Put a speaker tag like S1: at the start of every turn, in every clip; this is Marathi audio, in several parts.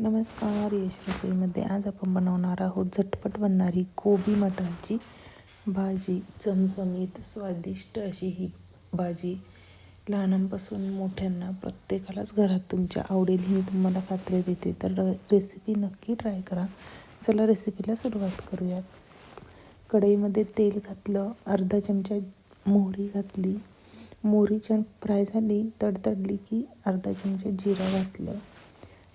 S1: नमस्कार यश रसोईमध्ये आज आपण बनवणार आहोत झटपट बनणारी कोबी मटारची भाजी. चमचमीत स्वादिष्ट अशी ही भाजी. लहानांपासून मोठ्यांना प्रत्येकालाच घरात तुमच्या आवडेल ही तुम्हाला खात्री देते. तर र- रेसिपी नक्की ट्राय करा. चला रेसिपीला सुरुवात करूयात. कढईमध्ये तेल घातलं अर्धा चमचा मोहरी घातली. मोहरी छान फ्राय झाली तडतडली की अर्धा चमचा जिरा घातलं.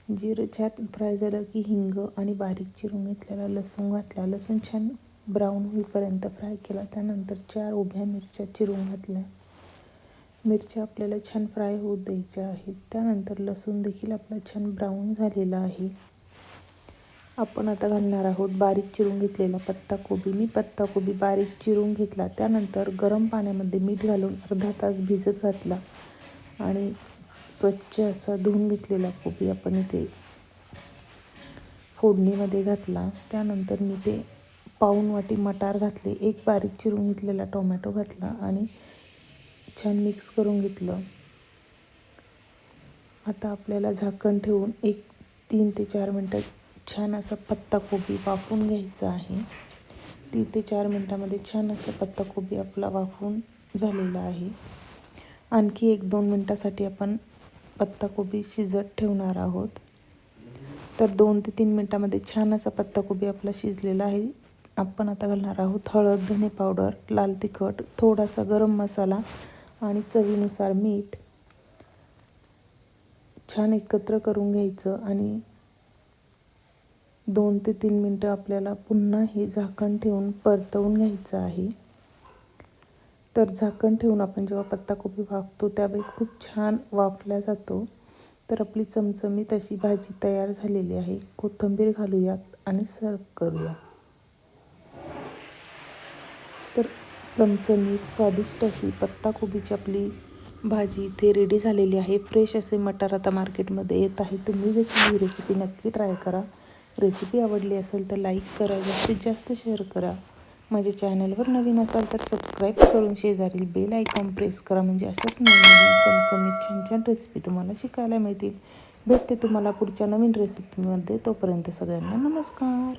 S1: जिरं छान फ्राय झालं की हिंग आणि बारीक चिरून घेतलेला लसूण घातला. लसूण छान ब्राऊन होईपर्यंत फ्राय केला. त्यानंतर चार उभ्या मिरच्या चिरून घातल्या. मिरच्या आपल्याला छान फ्राय होऊ द्यायच्या आहेत. त्यानंतर लसूण देखील आपला छान ब्राऊन झालेला आहे. आपण आता घालणार आहोत बारीक चिरून घेतलेला पत्ताकोबी मी पत्ताकोबी बारीक चिरून घेतला. त्यानंतर गरम पाण्यामध्ये मीठ घालून अर्धा तास भिजत घातला. आणि स्वच्छ असा धुवून घेतलेला कोबी आपण इथे फोडणीमध्ये घातला. त्यानंतर मी ते पाऊण वाटी मटार घातले. एक बारीक चिरून घेतलेला टोमॅटो घातला आणि छान मिक्स करून घेतलं. आता आपल्याला झाकण ठेवून एक तीन ते चार मिनटं छान असा पत्ताकोबी वाफून घ्यायचा आहे. तीन ते चार मिनटामध्ये छान असा पत्ताकोबी आपला वाफून झालेला आहे. आणखी एक दोन मिनटासाठी आपण पत्ताकोबी शिजत ठेवणार आहोत. तर दोन ते तीन मिनटामध्ये छान असा पत्ताकोबी आपला शिजलेला आहे. आपण आता घालणार आहोत हळद धने पावडर लाल तिखट थोडासा गरम मसाला आणि चवीनुसार मीठ. छान एकत्र करून घ्यायचं आणि दोन ते तीन मिनटं आपल्याला पुन्हा हे झाकण ठेवून परतवून घ्यायचं आहे. तर झाकण ठेवून आपण जेव्हा पत्ताकोबी वाफतो त्यावेळेस खूप छान वाफला जातो. तर आपली चमचमीत अशी भाजी तयार झालेली आहे. कोथिंबीर घालूयात आणि सर्व करूया. तर चमचमीत स्वादिष्ट अशी पत्ताकोबीची आपली भाजी इथे रेडी झालेली आहे. फ्रेश असे मटार आता मार्केटमध्ये येत आहे. तुम्ही देखील ही रेसिपी नक्की ट्राय करा. रेसिपी आवडली असेल तर लाईक करा. जास्तीत जास्त शेअर करा. माझ्या चॅनलवर नवीन असाल तर सबस्क्राईब करून शेजारील बेल आयकॉन प्रेस करा. म्हणजे अशाच नवीन चमचमीत छान छान रेसिपी तुम्हाला शिकायला मिळतील. भेटते तुम्हाला पुढच्या नवीन रेसिपीमध्ये तोपर्यंत सगळ्यांना नमस्कार.